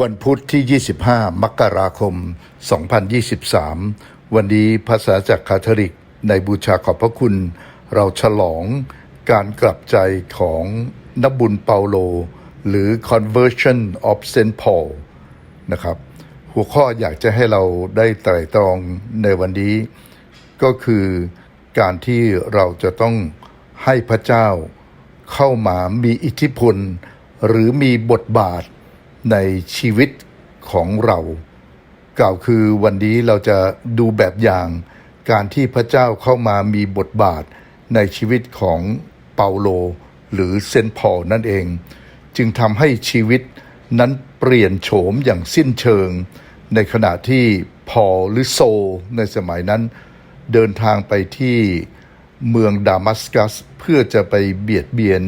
วันพุธที่ 25 มกราคม 2023 วันนี้ภาษาจากคาทอลิกในบูชาขอบพระคุณ เราฉลองการกลับใจของนบุญเปาโล หรือ Conversion of Saint Paul นะครับ หัวข้ออยากจะให้เราได้ไตร่ตรองในวันนี้ ก็คือการที่เราจะต้องให้พระเจ้าเข้ามามีอิทธิพล หรือมีบทบาท ในชีวิตของเรา กล่าวคือวันนี้เราจะดูแบบอย่างการที่พระเจ้าเข้ามามีบทบาทในชีวิตของเปาโล หรือเซนพอลนั่นเอง จึงทำให้ชีวิตนั้นเปลี่ยนโฉมอย่างสิ้นเชิง ในขณะที่พอลหรือโซในสมัยนั้น เดินทางไปที่เมืองดามัสกัสเพื่อจะไปเบียดเบียน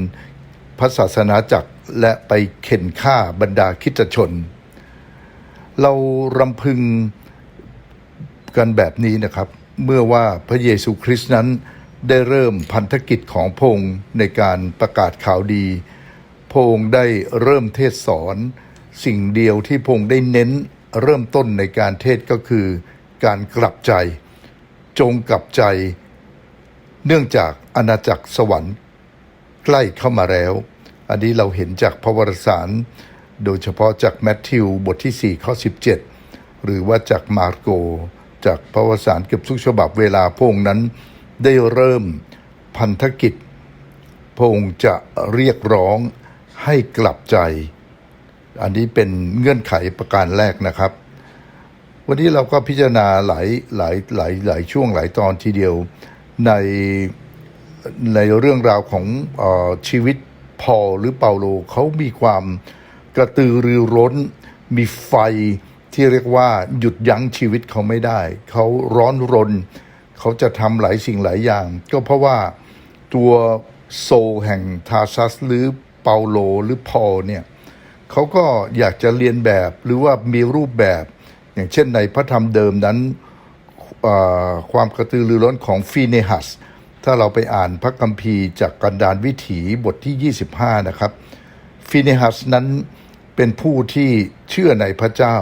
ระศาสนาจักรและไปเข็นฆ่าบรรดาคิดชน เรารำพึงกันแบบนี้นะครับ เมื่อว่าพระเยซูคริสต์นั้นได้เริ่มพันธกิจของพงค์ในการประกาศข่าวดี พงค์ได้เริ่มเทศสอน สิ่งเดียวที่พงค์ได้เน้นเริ่มต้นในการเทศก็คือ การกลับใจ จงกลับใจ เนื่องจากอาณาจักรสวรรค์ ใกล้เข้ามาแล้ว อันนี้เราเห็นจากพระวรสาร โดยเฉพาะจากแมทธิวบทที่ 4 ข้อ 17 หรือว่าจากมาร์โก จากพระวรสารเกือบทุกฉบับเวลาพระองค์นั้นได้เริ่มพันธกิจ พระองค์จะเรียกร้องให้กลับใจ อันนี้เป็นเงื่อนไขประการแรกนะครับ วันนี้เราก็พิจารณาหลายหลายหลายหลายช่วงหลายตอนทีเดียวในในเรื่องราวของออชีวิต พอลหรือเปาโลเขามีความกระตือรือร้น มีไฟที่เรียกว่าหยุดยั้งชีวิตเขาไม่ได้ เขาร้อนรน เขาจะทำหลายสิ่งหลายอย่าง ก็เพราะว่าตัวโซแห่งทาซัสหรือเปาโลหรือพอลเนี่ยเขาก็อยากจะเรียนแบบหรือว่ามีรูปแบบ อย่างเช่นในพระธรรมเดิมนั้นความกระตือรือร้นของฟีเนหัส ถ้าเราไปอ่านพระคัมภีร์จากกันดารวิถีบทที่ 25 นะครับฟีเนหัสนั้นเป็นผู้ที่เชื่อในพระเจ้า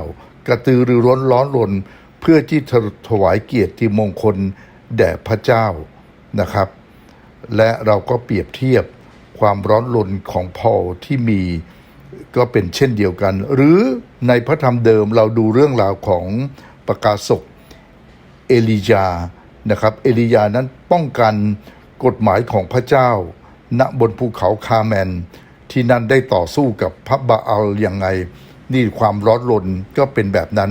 กระตือรือร้นร้อนรนเพื่อที่จะถวายเกียรติมงคลแด่พระเจ้านะครับ และเราก็เปรียบเทียบความร้อนรนของพอลที่มีก็เป็นเช่นเดียวกัน หรือในพระธรรมเดิมเราดูเรื่องราวของประกาศกเอลียา นะครับเอลียานั้นป้องกันกฎหมายของพระเจ้า ณบนภูเขาคาแมน ที่นั่นได้ต่อสู้กับพระบาอัลยังไง นี่ความร้อนรนก็เป็นแบบนั้น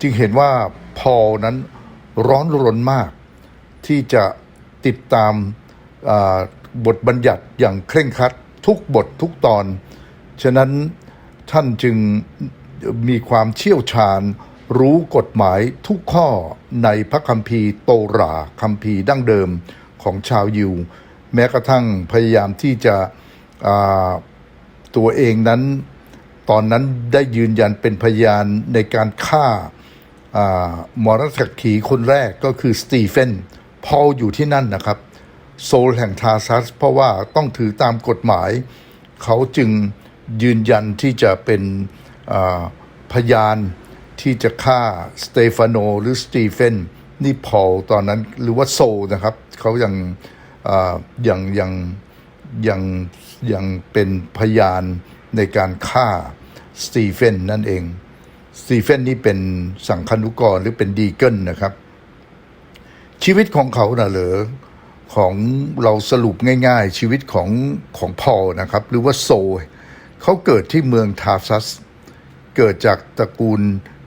จึงเห็นว่าพอนั้นร้อนรนมาก ที่จะติดตามบทบัญญัติอย่างเคร่งครัดทุกบททุกตอน ฉะนั้นท่านจึงมีความเชี่ยวชาญ รู้กฎหมายทุกข้อในพระคัมภีร์โตราคัมภีร์ดั้งเดิมของชาวยิว แม้กระทั่งพยายามที่จะตัวเองนั้น ตอนนั้นได้ยืนยันเป็นพยานในการฆ่าอ่ามรสกขีคนแรกก็คือสตีเฟนพอลอยู่ที่นั่นนะครับ โซลแห่งทาซัส เพราะว่าต้องถือตามกฎหมาย เขาจึงยืนยันที่จะเป็นพยาน ที่จะฆ่าสเตฟานโนหรือสตีเฟนนี่พอลตอนนั้นหรือว่าโซนะครับเขายังอ่ายังยังยังยังเป็นพยานในการฆ่าสตีเฟนนั่นเองสตีเฟนนี่เป็นสังคนุกรหรือเป็นดีเกิลนะครับ ชีวิตของเขาน่ะเหรอของเราสรุปง่ายๆ ชีวิตของของพอนะครับ หรือว่าโซเขาเกิดที่เมืองทาซัส เกิดจากตระกูล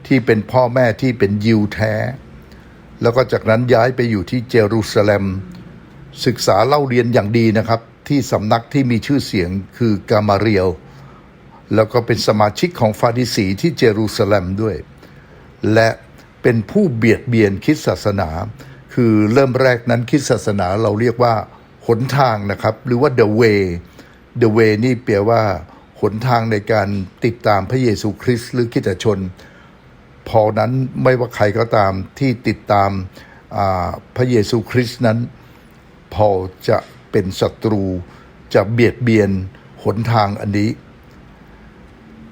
ที่เป็นพ่อแม่ที่เป็นยิวแท้ แล้วก็จากนั้นย้ายไปอยู่ที่เยรูซาเล็ม ศึกษาเล่าเรียนอย่างดีนะครับ ที่สำนักที่มีชื่อเสียงคือกามาเรียลแล้วก็เป็นสมาชิกของฟาริสีที่เยรูซาเล็มด้วย และเป็นผู้เบียดเบียนคิดศาสนา คือเริ่มแรกนั้นคิดศาสนาเราเรียกว่าหนทางนะครับ หรือว่า the way the way นี่แปลว่าหนทางในการติดตามพระเยซูคริสต์หรือคริสตชน พอนั้นไม่ว่าใครก็ตามที่ติดตามาพระเยซูคริสต์นั้น พอจะเป็นศัตรูจะเบียดเบียนหนทางอันนี้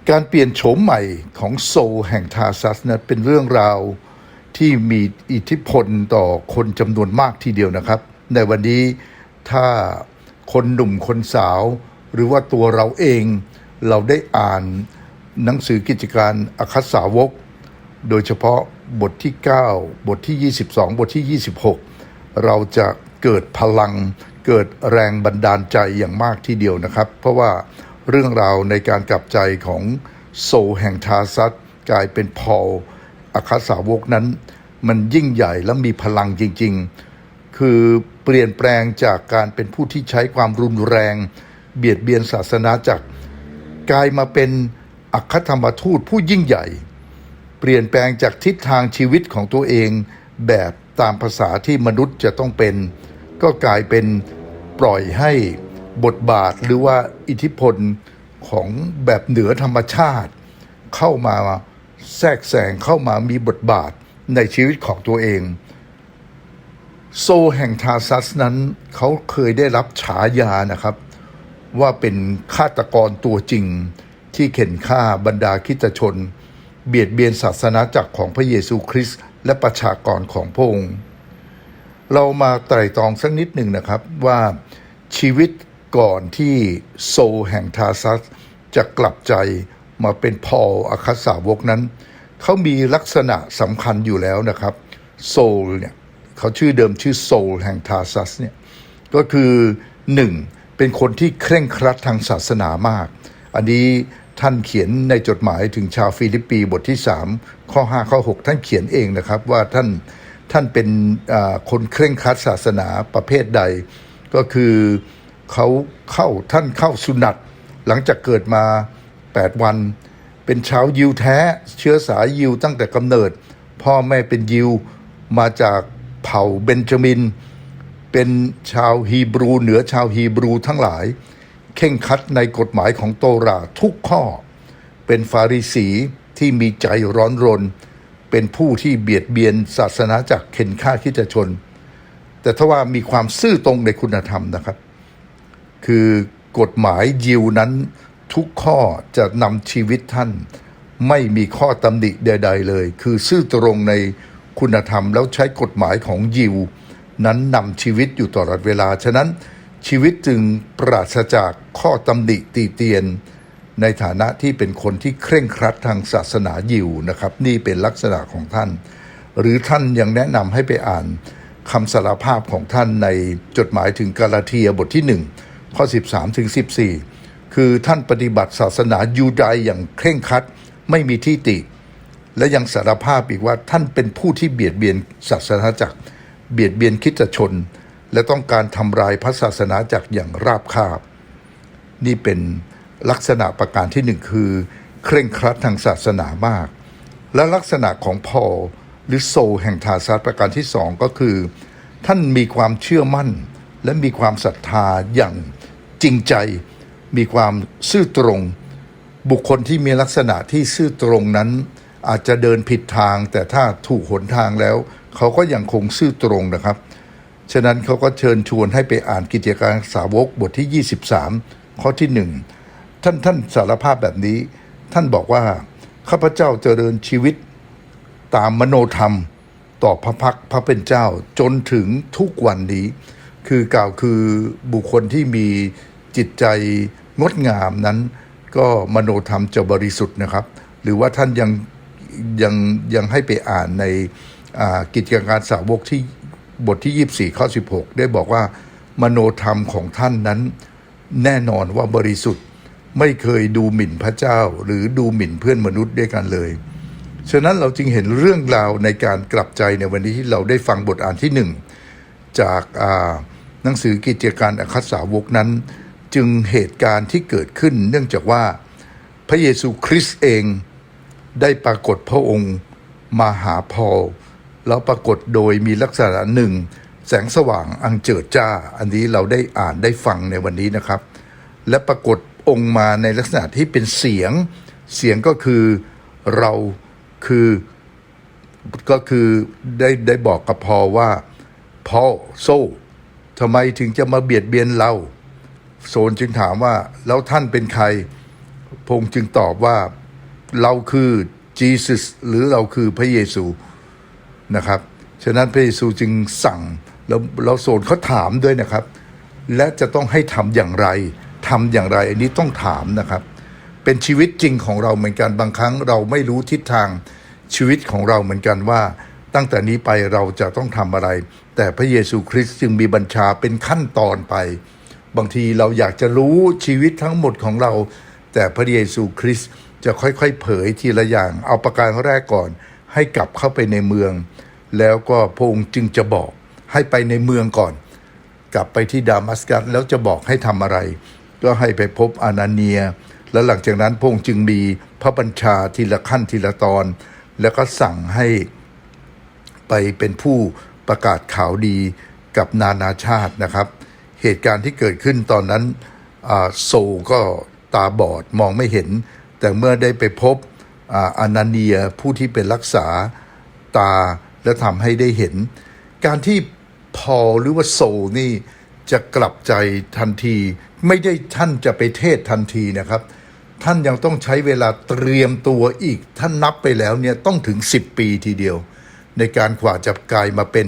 การเปลี่ยนโฉมใหม่ของโซลแห่งทาซัสนะเป็นเรื่องราวที่มีอิทธิพลต่อคนจำนวนมากทีเดียวนะครับ ในวันนี้ถ้าคนหนุ่มคนสาว หรือว่าตัวเราเองเราได้อ่านหนังสือกิจการอคัสสาวก โดยเฉพาะบทที่ 9 บทที่ 22 บทที่ 26 เราจะเกิดพลัง เกิดแรงบันดาลใจอย่างมากทีเดียวนะครับ เพราะว่าเรื่องราวในการกลับใจของโซแห่งทาซัสกลายเป็นพอลอาคาสาวกนั้น มันยิ่งใหญ่และมีพลังจริง ๆ คือเปลี่ยนแปลงจากการเป็นผู้ที่ใช้ความรุนแรง เบียดเบียนศาสนาจักรกลายมาเป็นอัคธรรมทูตผู้ยิ่งใหญ่ เปลี่ยนแปลงจากทิศทางชีวิตของตัวเองแบบตามภาษาที่มนุษย์จะต้องเป็น ก็กลายเป็นปล่อยให้บทบาทหรือว่าอิทธิพลของแบบเหนือธรรมชาติ เข้ามาแทรกแซงเข้ามามีบทบาทในชีวิตของตัวเอง โซแห่งทาซัสนั้นเขาเคยได้รับฉายานะครับ ว่าเป็นฆาตกรตัวจริงที่เข็นฆ่าบรรดาคิตชน เบียดเบียนศาสนาจักรของพระเยซูคริสต์และประชากรของพระองค์ เรามาไตร่ตรองสักนิดหนึ่งนะครับว่าชีวิตก่อนที่โซลแห่งทาซัสจะกลับใจมาเป็นพอลอาคาสาวกนั้น เขามีลักษณะสำคัญอยู่แล้วนะครับ โซลเนี่ยเขาชื่อเดิมชื่อโซลแห่งทาซัสเนี่ยก็คือหนึ่งเป็นคนที่เคร่งครัดทางศาสนามาก อันนี้ ท่านเขียนในจดหมายถึงชาวฟิลิปปีบทที่ 3 ข้อ 5 ข้อ 6 ท่านเขียนเองนะครับว่าท่านท่านเป็นคนเคร่งครัดศาสนาประเภทใด ก็คือเขาเข้าท่านเข้าสุนัตหลังจากเกิดมา 8 วัน เป็นชาวยิวแท้ เชื้อสายยิวตั้งแต่กำเนิด พ่อแม่เป็นยิวมาจากเผ่าเบนจามิน เป็นชาวฮีบรูเหนือชาวฮีบรูทั้งหลาย เข่งคัดในกฎหมายของโตราทุกข้อ เป็นฟาริสีที่มีใจร้อนรน เป็นผู้ที่เบียดเบียนศาสนาจากเข็นฆ่าคิดชน แต่ถ้าว่ามีความซื่อตรงในคุณธรรมนะครับ คือกฎหมายยิวนั้นทุกข้อจะนำชีวิตท่าน ไม่มีข้อตำหนิใด ๆ เลย คือซื่อตรงในคุณธรรมแล้วใช้กฎหมายของยิว นั้นนำชีวิตอยู่ตลอดเวลาฉะนั้น ชีวิตจึงปราศจากข้อตำหนิตีเตียน ในฐานะที่เป็นคนที่เคร่งครัดทางศาสนายิวนะครับ นี่เป็นลักษณะของท่าน หรือท่านยังแนะนำให้ไปอ่านคำสารภาพของท่านในจดหมายถึงกาลาเทียบทที่ 1 ข้อ 13ถึง14 คือท่านปฏิบัติศาสนายูดายอย่างเคร่งครัดไม่มีที่ติ และยังสารภาพอีกว่าท่านเป็นผู้ที่เบียดเบียนศาสนาจักร เบียดเบียนคิดชน และต้องการทำลายพระศาสนาจักอย่างราบคาบ นี่เป็นลักษณะประการที่หนึ่งคือ เคร่งครัดทางศาสนามาก และลักษณะของพอลหรือโซแห่งทาซัสประการที่สองก็คือ ท่านมีความเชื่อมั่น และมีความศรัทธาอย่างจริงใจ มีความซื่อตรง บุคคลที่มีลักษณะที่ซื่อตรงนั้น อาจจะเดินผิดทาง แต่ถ้าถูกหนทางแล้ว เขาก็ยังคงซื่อตรงนะครับ ฉะนั้นเขาก็เชิญชวนให้ไปอ่านกิจการสาวกบทที่ 23 ข้อที่หนึ่งท่านท่านสารภาพแบบนี้ ท่านบอกว่า ข้าพเจ้าเจริญชีวิตตามมโนธรรมต่อพระพักพระเป็นเจ้าจนถึงทุกวันนี้ คือกล่าวคือบุคคลที่มีจิตใจงดงามนั้น ก็มโนธรรมจะบริสุทธิ์นะครับ หรือว่าท่านยังยังยังให้ไปอ่านในกิจการสาวกที่ บทที่ 24 ข้อ 16 ได้บอกว่ามโนธรรมของท่านนั้น แน่นอนว่าบริสุทธิ์ไม่เคยดูหมิ่นพระเจ้า หรือดูหมิ่นเพื่อนมนุษย์ด้วยกันเลย ฉะนั้นเราจึงเห็นเรื่องราวในการกลับใจในวันนี้ที่เราได้ฟังบทอ่านที่หนึ่งจากอ่าหนังสือกิจการอัครสาวกนั้น จึงเหตุการณ์ที่เกิดขึ้น เนื่องจากว่าพระเยซูคริสต์เองได้ปรากฏพระองค์มาหาพอล แล้วปรากฏโดยมีลักษณะหนึ่งแสงสว่างอังเจิดจ้า อันนี้เราได้อ่านได้ฟังในวันนี้นะครับ และปรากฏองค์มาในลักษณะที่เป็นเสียง เสียงก็คือเราคือก็คือได้ได้บอกกับพอว่าพอโซ่ทำไมถึงจะมาเบียดเบียนเราโซนจึงถามว่าแล้วท่านเป็นใคร พงจึงตอบว่าเราคือ Jesus หรือเราคือพระเยซู นะครับ ฉะนั้นพระเยซูจึงสั่งแล้วเราโซนเขาถามด้วยนะครับ และจะต้องให้ทำอย่างไรทำอย่างไร อันนี้ต้องถามนะครับ เป็นชีวิตจริงของเราเหมือนกันบางครั้งเราไม่รู้ทิศทางชีวิตของเราเหมือนกันว่า ตั้งแต่นี้ไปเราจะต้องทำอะไร แต่พระเยซูคริสต์จึงมีบัญชาเป็นขั้นตอนไป บางทีเราอยากจะรู้ชีวิตทั้งหมดของเรา แต่พระเยซูคริสต์จะค่อยๆ เผยทีละอย่าง เอาประการแรกก่อน ให้กลับเข้าไปในเมือง แล้วก็พระองค์จึงจะบอกให้ไปในเมืองก่อน กลับไปที่ดามัสกัสแล้วจะบอกให้ทำอะไร ก็ให้ไปพบอานาเนีย แล้วหลังจากนั้นพระองค์จึงมีพระบัญชาทีละขั้นทีละตอน แล้วก็สั่งให้ไปเป็นผู้ประกาศข่าวดีกับนานาชาตินะครับ เหตุการณ์ที่เกิดขึ้นตอนนั้นโซก็ตาบอดมองไม่เห็น แต่เมื่อได้ไปพบอาอานาเนียผู้ที่เป็นรักษาตา และทำให้ได้เห็น การที่พอลหรือว่าโซนี่จะกลับใจทันที ไม่ได้ท่านจะไปเทศทันทีนะครับ ท่านยังต้องใช้เวลาเตรียมตัวอีก ท่านนับไปแล้วเนี่ยต้องถึง 10 ปีทีเดียว ในการกว่าจะกลายมาเป็น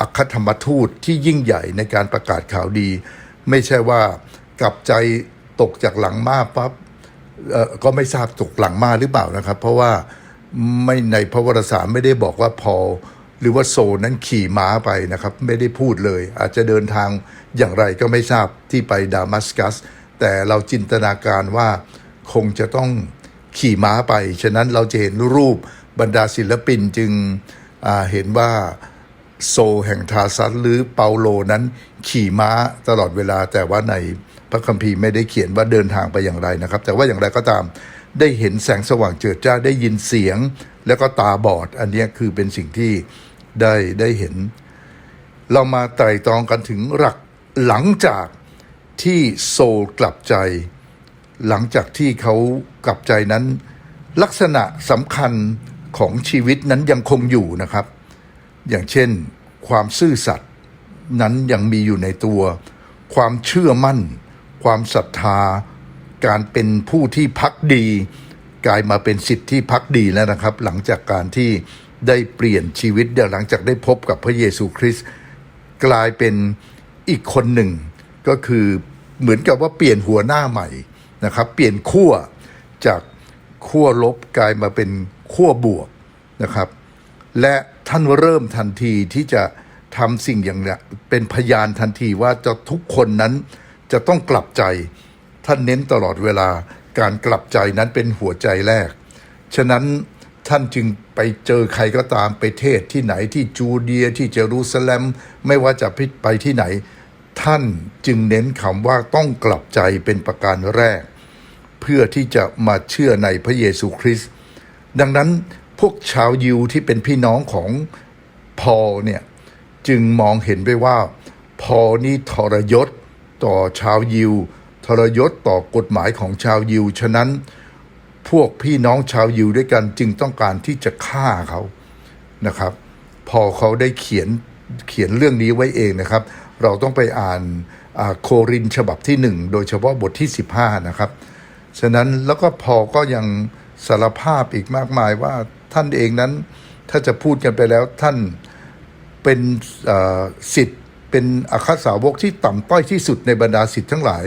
อัครธรรมทูตที่ยิ่งใหญ่ในการประกาศข่าวดี ไม่ใช่ว่ากลับใจตกจากหลังม้าปั๊บเอ่อก็ไม่ทราบตกหลังม้าหรือเปล่านะครับ เพราะว่า ไม่ในพระวรสารไม่ได้บอกว่าพอลหรือว่าโซนั้นขี่ม้าไปนะครับ ไม่ได้พูดเลย อาจจะเดินทางอย่างไรก็ไม่ทราบที่ไปดามัสกัส แต่เราจินตนาการว่าคงจะต้องขี่ม้าไป ฉะนั้นเราจะเห็นรูปบรรดาศิลปินจึงเห็นว่าโซแห่งทาซัสหรือเปาโลนั้นขี่ม้าตลอดเวลาแต่ว่าในพระคัมภีร์ไม่ได้เขียนว่าเดินทางไปอย่างไรนะครับ แต่ว่าอย่างไรก็ตาม ได้เห็นแสงสว่างเจิดจ้าได้ยินเสียง แล้วก็ตาบอด อันนี้คือเป็นสิ่งที่ได้ได้เห็น เรามาไต่ตองกันถึงหลักหลังจากที่โซลกลับใจ หลังจากที่เขากลับใจนั้น ลักษณะสำคัญของชีวิตนั้นยังคงอยู่นะครับ อย่างเช่น ความซื่อสัตย์นั้นยังมีอยู่ในตัว ความเชื่อมั่น ความศรัทธา การเป็นผู้ที่พักดี กลายมาเป็นสิทธิที่พักดีแล้วนะครับ หลังจากการที่ได้เปลี่ยนชีวิตหลังจากได้พบกับพระเยซูคริสต์กลายเป็นอีกคนหนึ่ง ก็คือเหมือนกับว่าเปลี่ยนหัวหน้าใหม่นะครับ เปลี่ยนขั้วจากขั้วลบกลายมาเป็นขั้วบวกนะครับ และท่านเริ่มทันทีที่จะทำสิ่งอย่างเนี้ยเป็นพยานทันทีว่าจะทุกคนนั้นจะต้องกลับใจ ท่านเน้นตลอดเวลาการกลับใจนั้นเป็นหัวใจแรก ฉะนั้นท่านจึงไปเจอใครก็ตามไปเทศที่ไหนที่จูเดียที่เยรูซาเล็มไม่ว่าจะไปที่ไหน ท่านจึงเน้นคำว่าต้องกลับใจเป็นประการแรก เพื่อที่จะมาเชื่อในพระเยซูคริสต์ดังนั้นพวกชาวยิวที่เป็นพี่น้องของพอลเนี่ยจึงมองเห็นไปว่า พอลนี่ทรยศต่อชาวยิว ทรยศต่อกฎหมายของชาวยิว ฉะนั้นพวกพี่น้องชาวยิวด้วยกันจึงต้องการที่จะฆ่าเขานะครับ พอเขาได้เขียนเขียนเรื่องนี้ไว้เองนะครับ เราต้องไปอ่านโครินฉบับที่หนึ่งโดยเฉพาะบทที่ 15 นะครับ ฉะนั้นแล้วก็พอก็ยังสารภาพอีกมากมายว่าท่านเองนั้นถ้าจะพูดกันไปแล้วท่านเป็นสิทธิ์เป็นอัครสาวกที่ต่ำต้อยที่สุดในบรรดาสิทธิ์ทั้งหลาย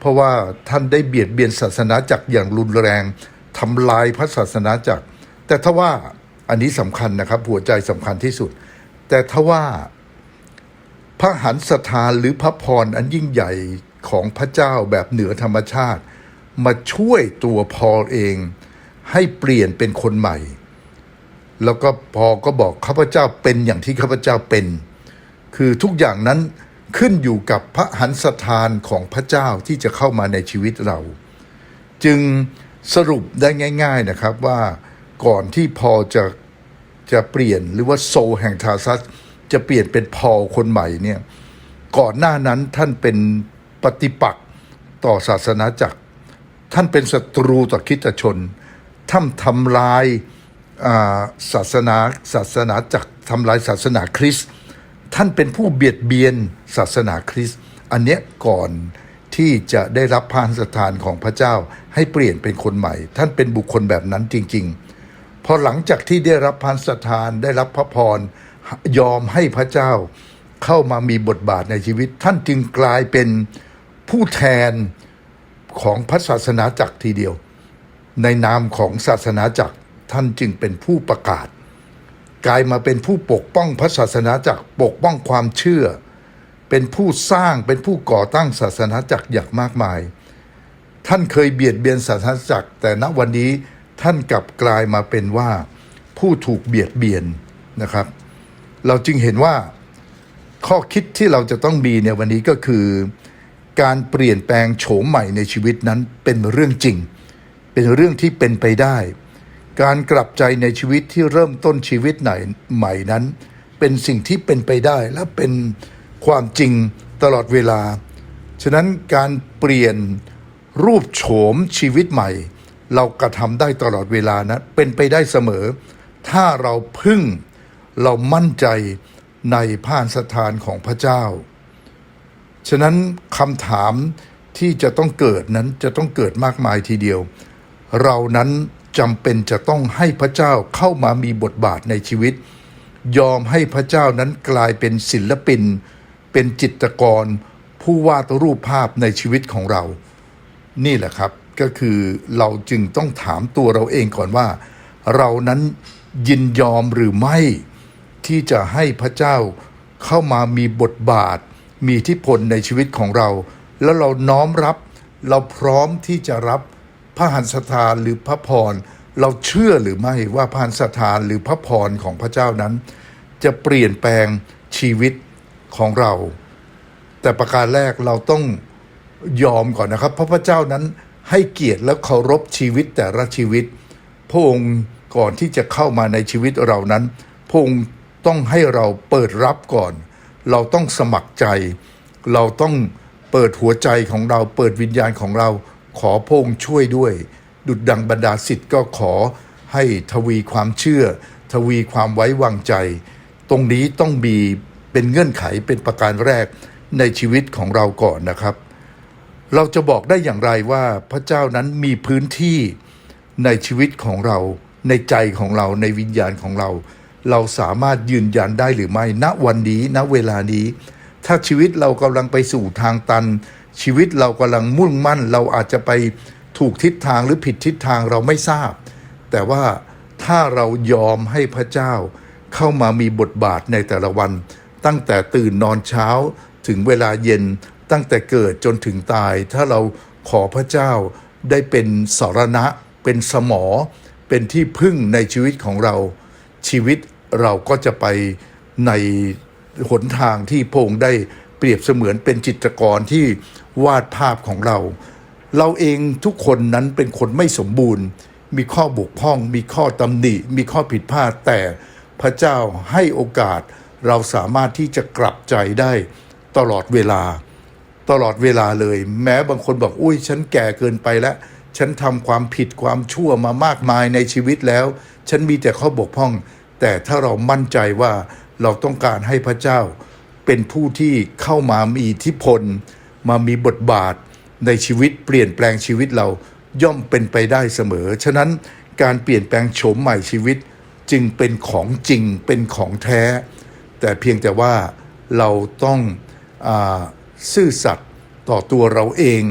เพราะว่าท่านได้เบียดเบียนศาสนาจักรอย่างรุนแรงทำลายพระศาสนาจักร แต่ถ้าว่าอันนี้สำคัญนะครับ หัวใจสำคัญที่สุด แต่ถ้าว่าพระหันสถานหรือพระพรอันยิ่งใหญ่ของพระเจ้าแบบเหนือธรรมชาติ มาช่วยตัวพอลเอง ให้เปลี่ยนเป็นคนใหม่ แล้วก็พอก็บอกข้าพเจ้าเป็นอย่างที่ข้าพเจ้าเป็น คือทุกอย่างนั้น ขึ้นอยู่กับพระหันสถานของพระเจ้าที่จะเข้ามาในชีวิตเรา จึงสรุปได้ง่าย ๆนะครับว่าก่อนที่พอจะจะเปลี่ยนหรือว่าโซแห่งทาซัสจะเปลี่ยนเป็นพอคนใหม่เนี่ยก่อนหน้านั้นท่านเป็นปฏิปักษ์ต่อศาสนาจักร ท่านเป็นศัตรูต่อคริสตชนท่านทำลายศาสนาศาสนาจักรทำลายศาสนาคริสต์ ท่านเป็นผู้เบียดเบียนศาสนาคริสต์อันเนี้ยก่อนที่จะได้รับพระสถานของพระเจ้าให้เปลี่ยนเป็นคนใหม่ ท่านเป็นบุคคลแบบนั้นจริง ๆ พอหลังจากที่ได้รับพระสถานได้รับพระพรยอมให้พระเจ้าเข้ามามีบทบาทในชีวิต ท่านจึงกลายเป็นผู้แทนของพระศาสนาจักรทีเดียว ในนามของศาสนาจักรท่านจึงเป็นผู้ประกาศ กลายมาเป็นผู้ปกป้องพระศาสนาจักรปกป้องความเชื่อ เป็นผู้สร้างเป็นผู้ก่อตั้งศาสนาจักรอย่างมากมาย ท่านเคยเบียดเบียนศาสนาจักร แต่ณวันนี้ท่านกลับกลายมาเป็นว่าผู้ถูกเบียดเบียนนะครับ เราจึงเห็นว่าข้อคิดที่เราจะต้องมีในวันนี้ก็คือ การเปลี่ยนแปลงโฉมใหม่ในชีวิตนั้นเป็นเรื่องจริง เป็นเรื่องที่เป็นไปได้ การกลับใจในชีวิตที่เริ่มต้นชีวิตไหนใหม่นั้น เป็นสิ่งที่เป็นไปได้และเป็นความจริงตลอดเวลา ฉะนั้นการเปลี่ยนรูปโฉมชีวิตใหม่ เรากระทำได้ตลอดเวลานะเป็นไปได้เสมอ ถ้าเราพึ่งเรามั่นใจในพานสถานของพระเจ้า ฉะนั้นคำถามที่จะต้องเกิดนั้นจะต้องเกิดมากมายทีเดียว เรานั้น จำเป็นจะต้องให้พระเจ้าเข้ามามีบทบาทในชีวิต ยอมให้พระเจ้านั้นกลายเป็นศิลปิน เป็นจิตรกร ผู้วาดรูปภาพในชีวิตของเรา นี่แหละครับก็คือเราจึงต้องถามตัวเราเองก่อนว่า เรานั้นยินยอมหรือไม่ที่จะให้พระเจ้าเข้ามามีบทบาท มีทธิพลในชีวิตของเรา แล้วเราน้อมรับ เราพร้อมที่จะรับ ระหันสถานหรือพระพร เราเชื่อหรือไม่ว่าพระหันสถานหรือพระพรของพระเจ้านั้น จะเปลี่ยนแปลงชีวิตของเรา แต่ประการแรกเราต้องยอมก่อนนะครับ เพราะพระเจ้านั้นให้เกียรติและเคารพชีวิตแต่ละชีวิต พระองค์ก่อนที่จะเข้ามาในชีวิตเรานั้นพระองค์ต้องให้เราเปิดรับก่อน เราต้องสมัครใจ เราต้องเปิดหัวใจของเรา เปิดวิญญาณของเรา ขอพงช่วยด้วย ดุจดังบรรดาสิทธิ์ก็ขอให้ทวีความเชื่อ ทวีความไว้วางใจ ตรงนี้ต้องมีเป็นเงื่อนไขเป็นประการแรกในชีวิตของเราก่อนนะครับ เราจะบอกได้อย่างไรว่าพระเจ้านั้นมีพื้นที่ในชีวิตของเรา ในใจของเราในวิญญาณของเรา เราสามารถยืนยันได้หรือไม่ณวันนี้ณเวลานี้ ถ้าชีวิตเรากำลังไปสู่ทางตัน ชีวิตเรากำลังมุ่งมั่น เราอาจจะไปถูกทิศทางหรือผิดทิศทางเราไม่ทราบ แต่ว่าถ้าเรายอมให้พระเจ้าเข้ามามีบทบาทในแต่ละวัน ตั้งแต่ตื่นนอนเช้าถึงเวลาเย็นตั้งแต่เกิดจนถึงตาย ถ้าเราขอพระเจ้าได้เป็นสารณะ เป็นสมอ เป็นที่พึ่งในชีวิตของเรา ชีวิตเราก็จะไปในหนทางที่พงได้เปรียบเสมือนเป็นจิตรกรที่ วาดภาพของเรา เราเองทุกคนนั้นเป็นคนไม่สมบูรณ์ มีข้อบกพร่อง มีข้อตำหนิ มีข้อผิดพลาด แต่พระเจ้าให้โอกาส เราสามารถที่จะกลับใจได้ตลอดเวลา ตลอดเวลาเลย แม้บางคนบอกอุ้ยฉันแก่เกินไปแล้ว ฉันทำความผิดความชั่วมามากมายในชีวิตแล้ว ฉันมีแต่ข้อบกพร่อง แต่ถ้าเรามั่นใจว่าเราต้องการให้พระเจ้า เป็นผู้ที่เข้ามามีอิทธิพล มามีบทบาทในชีวิตเปลี่ยนแปลงชีวิตเราย่อมเป็นไปได้เสมอ ฉะนั้นการเปลี่ยนแปลงโฉมใหม่ชีวิตจึงเป็นของจริงเป็นของแท้ แต่เพียงแต่ว่าเราต้องอซื่อสัตย์ต่อตัวเราเอง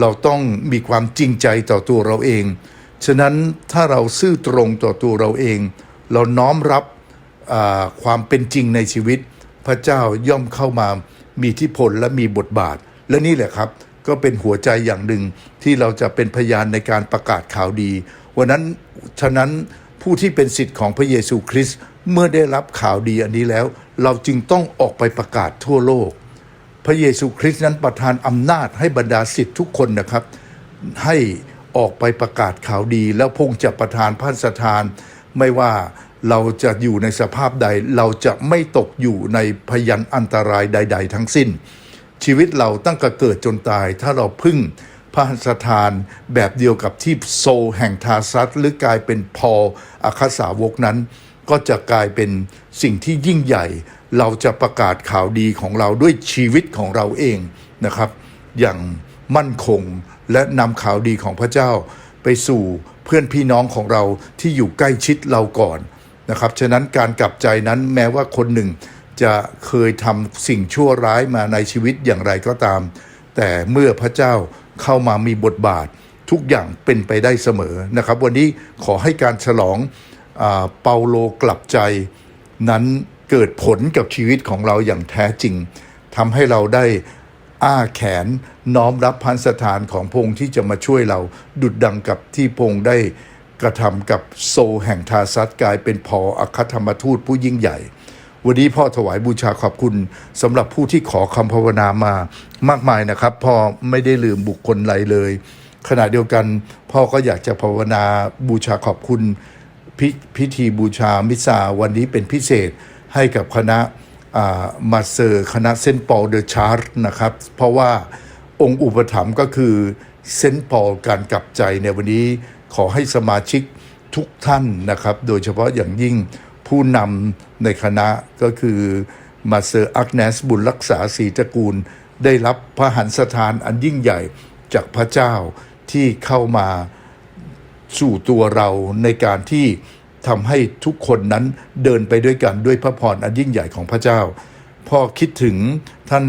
เราต้องมีความจริงใจต่อตัวเราเอง ฉะนั้นถ้าเราซื่อตรงต่อตัวเราเอง เราน้อมรับความเป็นจริงในชีวิต พระเจ้าย่อมเข้ามามีอิทธิพลและมีบทบาท และนี่แหละครับ ก็เป็นหัวใจอย่างหนึ่งที่เราจะเป็นพยานในการประกาศข่าวดี วันนั้นฉะนั้นผู้ที่เป็นสิทธิ์ของพระเยซูคริสต์เมื่อได้รับข่าวดีอันนี้แล้ว เราจึงต้องออกไปประกาศทั่วโลก พระเยซูคริสต์นั้นประทานอำนาจให้บรรดาสิทธิ์ทุกคนนะครับ ให้ออกไปประกาศข่าวดี แล้วพงจะประทานพระสถาน ไม่ว่าเราจะอยู่ในสภาพใด เราจะไม่ตกอยู่ในพยันอันตรายใด ๆ ทั้งสิ้น ชีวิตเราตั้งแต่เกิดจนตาย ถ้าเราพึ่งพระสถานแบบเดียวกับที่โซแห่งทาซัสหรือกลายเป็นพออาคาสาวกนั้น ก็จะกลายเป็นสิ่งที่ยิ่งใหญ่ เราจะประกาศข่าวดีของเราด้วยชีวิตของเราเองนะครับ อย่างมั่นคงและนำข่าวดีของพระเจ้า ไปสู่เพื่อนพี่น้องของเราที่อยู่ใกล้ชิดเราก่อนนะครับ ฉะนั้นการกลับใจนั้นแม้ว่าคนหนึ่ง จะเคยทำสิ่งชั่วร้ายมาในชีวิตอย่างไรก็ตาม แต่เมื่อพระเจ้าเข้ามามีบทบาททุกอย่างเป็นไปได้เสมอนะครับ วันนี้ขอให้การฉลองอาเปาโลกลับใจนั้นเกิดผลกับชีวิตของเราอย่างแท้จริงทำให้เราได้อ้าแขนน้อมรับพันสถานของพงที่จะมาช่วยเราดุดดังกับที่พงได้กระทำกับโซแห่งทาซัดกลายเป็นพออัคธรรมทูตผู้ยิ่งใหญ่ วันนี้พ่อถวายบูชาขอบคุณสำหรับผู้ที่ขอคำภาวนามามากมายนะครับ พ่อไม่ได้ลืมบุคคลใดเลย ขณะเดียวกัน พ่อก็อยากจะภาวนาบูชาขอบคุณพพิธีบูชามิสซาวันนี้เป็นพิเศษให้กับคณะมาเซอร์คณะเซนต์ปอลเดอชาร์ตนะครับ เพราะว่าองค์อุปถัมภ์ก็คือเซนต์ปอลการกลับใจในวันนี้ขอให้สมาชิกทุกท่านนะครับ โดยเฉพาะอย่างยิ่ง ผู้นำในคณะก็คือมาเซอร์อักเนสบุญรักษาศรีตระกูล ได้รับพระหันสถานอันยิ่งใหญ่จากพระเจ้าที่เข้ามาสู่ตัวเราในการที่ทำให้ทุกคนนั้นเดินไปด้วยกันด้วยพระพรอันยิ่งใหญ่ของพระเจ้าพ่อคิดถึงท่าน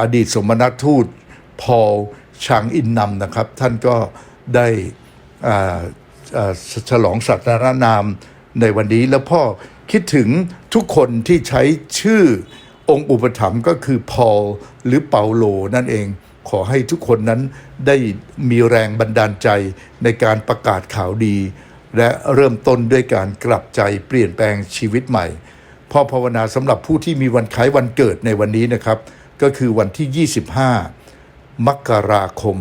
อดีตสมณทูตพอลชางอินนำนะครับ ท่านก็ได้ฉลองสัตนานาม ในวันนี้แล้วพ่อคิดถึงทุกคนที่ใช้ชื่อองค์อุปถัมภ์ก็คือพอลหรือเปาโลนั่นเอง ขอให้ทุกคนนั้นได้มีแรงบันดาลใจในการประกาศข่าวดี และเริ่มต้นด้วยการกลับใจเปลี่ยนแปลงชีวิตใหม่พ่อภาวนาสำหรับผู้ที่มีวันคล้ายวันเกิดในวันนี้นะครับ ก็คือวันที่ 25 มกราคม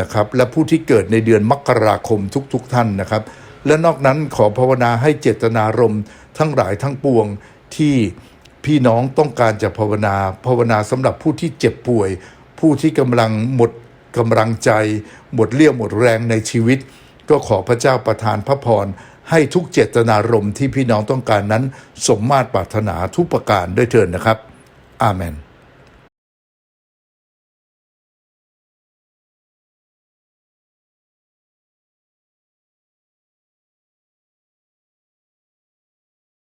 นะครับ และผู้ที่เกิดในเดือนมกราคมทุกๆทท่านนะครับ และนอกนั้นขอภาวนาให้เจตนารมณ์ทั้งหลายทั้งปวงที่พี่น้องต้องการจะภาวนา ภาวนาสำหรับผู้ที่เจ็บป่วย ผู้ที่กำลังหมดกำลังใจ หมดเรี่ยวหมดแรงในชีวิต ก็ขอพระเจ้าประทานพระพรให้ทุกเจตนารมณ์ที่พี่น้องต้องการนั้น สมมาตรปรารถนาทุกประการด้วยเถิดนะครับ อาเมน